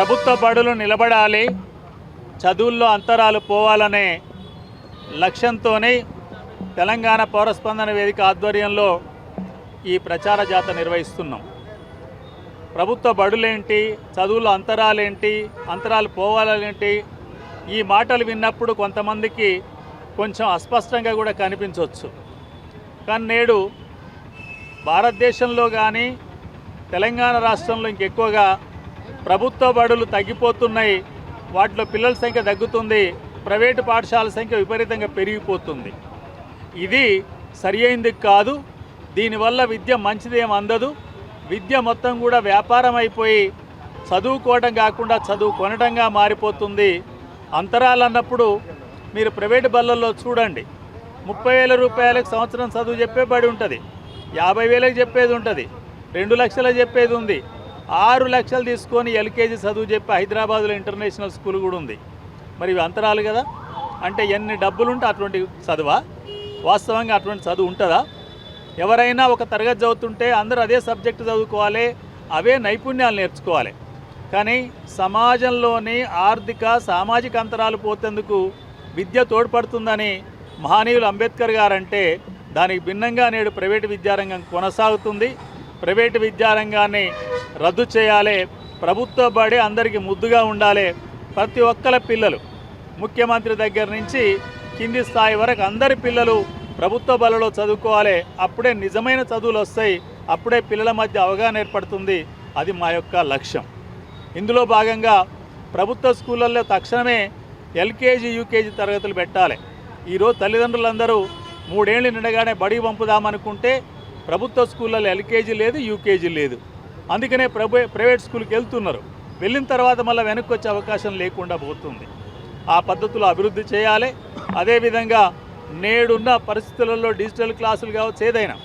ప్రభుత్వ బడులు నిలబడాలి చదువుల్లో అంతరాలు పోవాలనే లక్ష్యంతోనే తెలంగాణ పౌరస్పందన వేదిక ఆధ్వర్యంలో ఈ ప్రచార జాత నిర్వహిస్తున్నాం. ప్రభుత్వ బడులేంటి చదువుల్లో అంతరాలేంటి అంతరాలు పోవాలేంటి ఈ మాటలు విన్నప్పుడు కొంతమందికి కొంచెం అస్పష్టంగా కూడా కనిపించవచ్చు కానీ నేడు భారతదేశంలో కానీ తెలంగాణ రాష్ట్రంలో ఇంకెక్కువగా ప్రభుత్వ బడులు తగ్గిపోతున్నాయి. వాటిలో పిల్లల సంఖ్య తగ్గుతుంది. ప్రైవేటు పాఠశాల సంఖ్య విపరీతంగా పెరిగిపోతుంది. ఇది సరి కాదు. దీనివల్ల విద్య మంచిదేం అందదు. విద్య మొత్తం కూడా వ్యాపారం అయిపోయి చదువుకోవడం కాకుండా చదువు కొనడంగా మారిపోతుంది. అంతరాలు అన్నప్పుడు మీరు ప్రైవేట్ బళ్ళల్లో చూడండి. ముప్పై వేల రూపాయలకు సంవత్సరం చదువు చెప్పే బడి ఉంటుంది. యాభై వేలకు చెప్పేది ఉంటుంది. రెండు లక్షల చెప్పేది ఉంది. ఆరు లక్షలు తీసుకొని ఎల్కేజీ చదువు చెప్పి హైదరాబాద్లో ఇంటర్నేషనల్ స్కూల్ కూడా ఉంది. మరి ఇవి అంతరాలు కదా? అంటే ఎన్ని డబ్బులు ఉంటే అటువంటి చదువా? వాస్తవంగా అటువంటి చదువు ఉంటుందా? ఎవరైనా ఒక తరగతి చదువుతుంటే అందరూ అదే సబ్జెక్టు చదువుకోవాలి అవే నైపుణ్యాలు నేర్చుకోవాలి. కానీ సమాజంలోని ఆర్థిక సామాజిక అంతరాలు పోతేందుకు విద్య తోడ్పడుతుందని మహానీయులు అంబేద్కర్ గారంటే దానికి భిన్నంగా నేడు ప్రైవేటు విద్యారంగం కొనసాగుతుంది. ప్రైవేటు విద్యారంగాన్ని రద్దు చేయాలి. ప్రభుత్వ బడి అందరికీ ముద్దుగా ఉండాలి. ప్రతి ఒక్కల పిల్లలు ముఖ్యమంత్రి దగ్గర నుంచి కింది స్థాయి వరకు అందరి పిల్లలు ప్రభుత్వ బలలో చదువుకోవాలి. అప్పుడే నిజమైన చదువులు వస్తాయి. అప్పుడే పిల్లల మధ్య అవగాహన ఏర్పడుతుంది. అది మా యొక్క లక్ష్యం. ఇందులో భాగంగా ప్రభుత్వ స్కూళ్ళల్లో తక్షణమే ఎల్కేజీ యూకేజీ తరగతులు పెట్టాలి. ఈరోజు తల్లిదండ్రులందరూ మూడేళ్ళు నిండగానే బడి పంపుదామనుకుంటే ప్రభుత్వ స్కూళ్ళల్లో ఎల్కేజీ లేదు యూకేజీ లేదు. అందుకనే ప్రభు ప్రైవేట్ స్కూల్కి వెళ్తున్నారు. వెళ్ళిన తర్వాత మళ్ళీ వెనక్కి వచ్చే అవకాశం లేకుండా పోతుంది. ఆ పద్ధతులు అభివృద్ధి చేయాలి. అదేవిధంగా నేడున్న పరిస్థితులలో డిజిటల్ క్లాసులు కావచ్చు ఏదైనా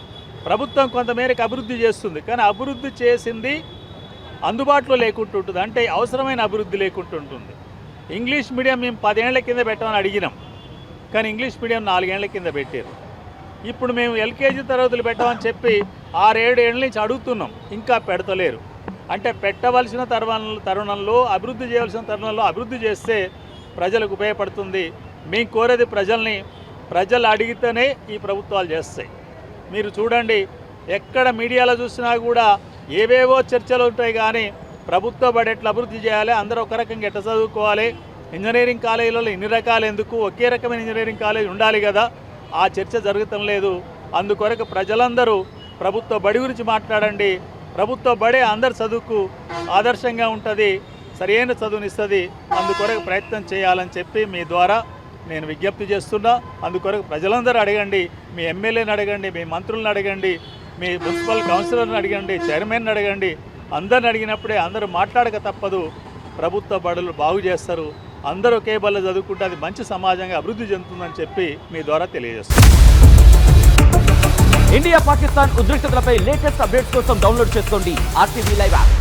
ప్రభుత్వం కొంతమేరకు అభివృద్ధి చేస్తుంది. కానీ అభివృద్ధి చేసింది అందుబాటులో లేకుంటుంటుంది అంటే అవసరమైన అభివృద్ధి లేకుంటుంటుంది ఇంగ్లీష్ మీడియం మేము పదేళ్ళ కింద పెట్టమని అడిగినాం. కానీ ఇంగ్లీష్ మీడియం నాలుగేళ్ళ కింద పెట్టారు. ఇప్పుడు మేము ఎల్కేజీ తరగతులు పెట్టమని చెప్పి ఆరేడు ఏళ్ళ నుంచి అడుగుతున్నాం. ఇంకా పెడతలేరు. అంటే పెట్టవలసిన తరుణ తరుణంలో అభివృద్ధి చేయవలసిన తరుణంలో అభివృద్ధి చేస్తే ప్రజలకు ఉపయోగపడుతుంది. మేము కోరేది ప్రజల్ని ప్రజలు అడిగితేనే ఈ ప్రభుత్వాలు చేస్తాయి. మీరు చూడండి ఎక్కడ మీడియాలో చూసినా కూడా ఏవేవో చర్చలు ఉంటాయి కానీ ప్రభుత్వ బడి ఎట్లా అభివృద్ధి చేయాలి అందరూ ఒక రకంగా ఎట్లా చదువుకోవాలి ఇంజనీరింగ్ కాలేజీలలో ఇన్ని రకాలు ఎందుకు ఒకే రకమైన ఇంజనీరింగ్ కాలేజ్ ఉండాలి కదా. ఆ చర్చ జరగటం లేదు. అందుకొరకు ప్రజలందరూ ప్రభుత్వ బడి గురించి మాట్లాడండి. ప్రభుత్వ బడే అందరి చదువుకు ఆదర్శంగా ఉంటుంది సరైన చదువునిస్తుంది. అందుకొరకు ప్రయత్నం చేయాలని చెప్పి మీ ద్వారా నేను విజ్ఞప్తి చేస్తున్నా. అందుకొరకు ప్రజలందరూ అడగండి మీ ఎమ్మెల్యేని అడగండి మీ మంత్రులను అడగండి మీ మున్సిపల్ కౌన్సిలర్ని అడగండి చైర్మన్ అడగండి. అందరిని అడిగినప్పుడే అందరూ మాట్లాడక తప్పదు. ప్రభుత్వ బడులు బాగు చేస్తారు. అందరూ ఒకే బల్ల చదువుకుంటే అది మంచి సమాజంగా అభివృద్ధి చెందుతుందని చెప్పి మీ ద్వారా తెలియజేస్తాను ఇండియా పాకిస్తాన్ ఉద్రిక్తతలపై లేటెస్ట్ అప్డేట్స్ కోసం డౌన్లోడ్ చేసుకోండి ఆర్టీవీ లైవ్ యాప్.